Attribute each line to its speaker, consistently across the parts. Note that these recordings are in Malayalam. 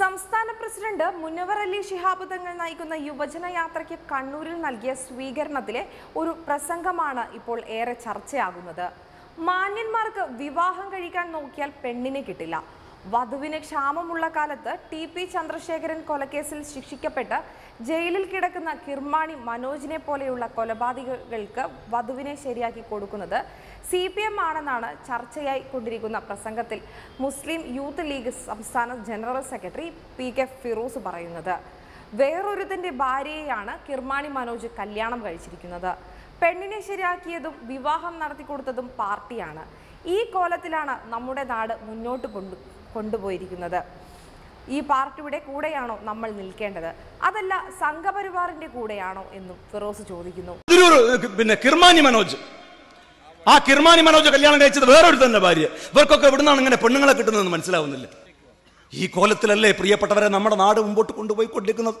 Speaker 1: സംസ്ഥാന പ്രസിഡന്റ് മുനവർ അലി ശിഹാബ് തങ്ങൾ നയിക്കുന്ന യുവജന യാത്രയ്ക്ക് കണ്ണൂരിൽ നൽകിയ സ്വീകരണത്തിലെ ഒരു പ്രസംഗമാണ് ഇപ്പോൾ ഏറെ ചർച്ചയാകുന്നത്. മാന്യന്മാർക്ക് വിവാഹം കഴിക്കാൻ നോക്കിയാൽ പെണ്ണിനെ കിട്ടില്ല. വധുവിന് ക്ഷാമമുള്ള കാലത്ത് ടി പി ചന്ദ്രശേഖരൻ കൊലക്കേസിൽ ശിക്ഷിക്കപ്പെട്ട് ജയിലിൽ കിടക്കുന്ന കിർമാണി മനോജിനെ പോലെയുള്ള കൊലപാതകങ്ങൾക്ക് വധുവിനെ ശരിയാക്കി കൊടുക്കുന്നത് സി പി എം ആണെന്നാണ് ചർച്ചയായി കൊണ്ടിരിക്കുന്ന പ്രസംഗത്തിൽ മുസ്ലിം യൂത്ത് ലീഗ് സംസ്ഥാന general secretary P K Firoz പറയുന്നത്. വേറൊരുതിന്റെ ഭാര്യയെയാണ് കിർമാണി മനോജ് കല്യാണം കഴിച്ചിരിക്കുന്നത്. പെണ്ണിനെ ശരിയാക്കിയതും വിവാഹം നടത്തിക്കൊടുത്തതും പാർട്ടിയാണ്. ഈ കോലത്തിലാണ് നമ്മുടെ നാട് മുന്നോട്ട് കൊണ്ടു കൊണ്ടുപോയിരിക്കുന്നത്. ഈ പാർട്ടിയുടെ കൂടെയാണോ നമ്മൾ നിൽക്കേണ്ടത്? അതല്ല സംഘപരിവാറിന്റെ കൂടെയാണോ എന്നും ഫിറോസ് ചോദിക്കുന്നു.
Speaker 2: പിന്നെ കിർമാനി മനോജ്. ആ കിർമാനി മനോജ് കല്യാണം കഴിച്ചത് വേറൊരു തന്നെ ഭാര്യ. ഇവർക്കൊക്കെ എവിടുന്നാണ് ഇങ്ങനെ പെണ്ണുങ്ങളെ കിട്ടുന്നതെന്ന് മനസ്സിലാവുന്നില്ല. ഈ കോലത്തിലല്ലേ പ്രിയപ്പെട്ടവരെ നമ്മുടെ നാട് മുമ്പോട്ട് കൊണ്ടുപോയി കൊണ്ടിരിക്കുന്നത്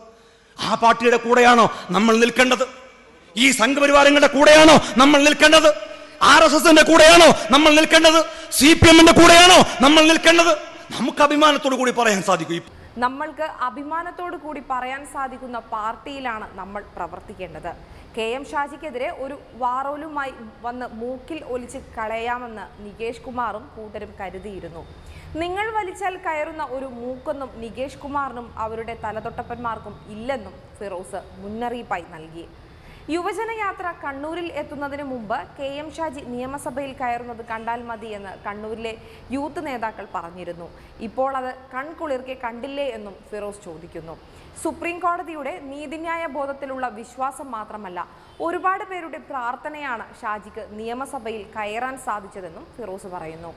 Speaker 2: ആ പാർട്ടിയുടെ കൂടെയാണോ നമ്മൾ നിൽക്കേണ്ടത്? ഈ സംഘപരിവാരങ്ങളുടെ കൂടെയാണോ നമ്മൾ നിൽക്കേണ്ടത്? ആർ എസ് എസിന്റെ കൂടെയാണോ നമ്മൾ നിൽക്കേണ്ടത്? സി പി എമ്മിന്റെ കൂടെയാണോ നമ്മൾ നിൽക്കേണ്ടത്? നമുക്ക് അഭിമാനത്തോടു കൂടി പറയാൻ സാധിക്കും.
Speaker 1: നമ്മൾക്ക് അഭിമാനത്തോടു കൂടി പറയാൻ സാധിക്കുന്ന പാർട്ടിയിലാണ് നമ്മൾ പ്രവർത്തിക്കേണ്ടത്. കെ എം ഷാജിക്കെതിരെ ഒരു വാറോലുമായി വന്ന് മൂക്കിൽ ഒലിച്ച് കളയാമെന്ന് നികേഷ് കുമാറും കൂട്ടരും കരുതിയിരുന്നു. നിങ്ങൾ വലിച്ചാൽ കയറുന്ന ഒരു മൂക്കൊന്നും നികേഷ് കുമാറിനും അവരുടെ തലതൊട്ടപ്പന്മാർക്കും ഇല്ലെന്നും ഫിറോസ് മുന്നറിയിപ്പായി നൽകി. യുവജന യാത്ര കണ്ണൂരിൽ എത്തുന്നതിന് മുമ്പ് കെ എം ഷാജി നിയമസഭയിൽ കയറുന്നത് കണ്ടാൽ മതിയെന്ന് കണ്ണൂരിലെ യൂത്ത് നേതാക്കൾ പറഞ്ഞിരുന്നു. ഇപ്പോൾ അത് കൺകുളിർക്കെ കണ്ടില്ലേ എന്നും ഫിറോസ് ചോദിക്കുന്നു. സുപ്രീം കോടതിയുടെ നീതിന്യായ ബോധത്തിലുള്ള വിശ്വാസം മാത്രമല്ല ഒരുപാട് പേരുടെ പ്രാർത്ഥനയാണ് ഷാജിക്ക് നിയമസഭയിൽ കയറാൻ സാധിച്ചതെന്നും ഫിറോസ് പറയുന്നു.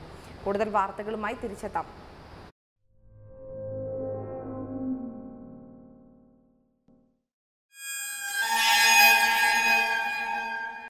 Speaker 1: കൂടുതൽ വാർത്തകളുമായി തിരിച്ചെത്താം.